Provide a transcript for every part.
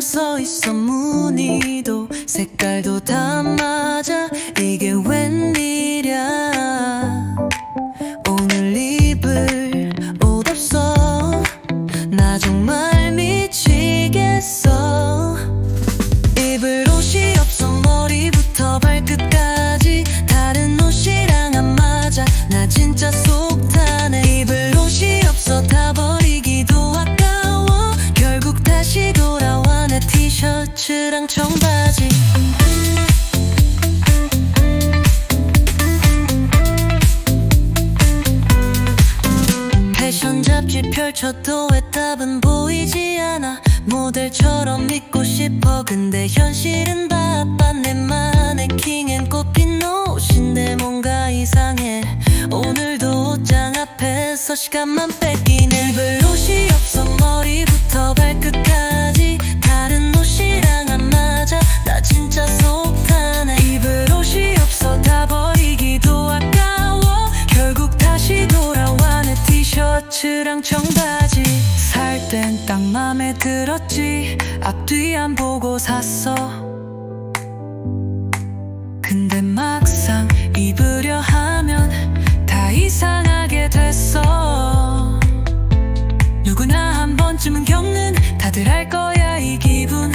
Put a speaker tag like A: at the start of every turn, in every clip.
A: 써 있어 무늬도. 색깔도 다 맞아. 이게 웬 셔츠랑 청바지. 패션 잡지 펼쳐도 왜 답은 보이지 않아. 모델처럼 믿고 싶어. 근데 현실은 바빠 내 마네킹엔 꽃핀 옷인데 뭔가 이상해. 오늘도 옷장 앞에서 시간만 뺏기네 입을 옷이 없어. 머리부터 발끝까지 셔츠랑 청바지 살 땐 딱 맘에 들었지. 앞뒤 안 보고 샀어. 근데 막상 입으려 하면 다 이상하게 됐어. 누구나 한 번쯤은 겪는 다들 알 거야 이 기분.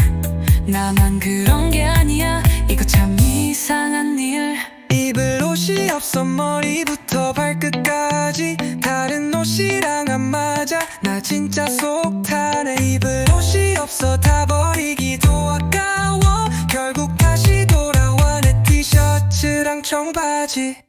A: 나만 그런 게 아니야. 이거 참 이상한 일.
B: 입을 옷이 없어 머리부터 발끝까지. 다른 옷이랑 안 맞아. 나 진짜 속 타네. 입을 옷이 없어. 다 버리기도 아까워. 결국 다시 돌아와. 내 티셔츠랑 청바지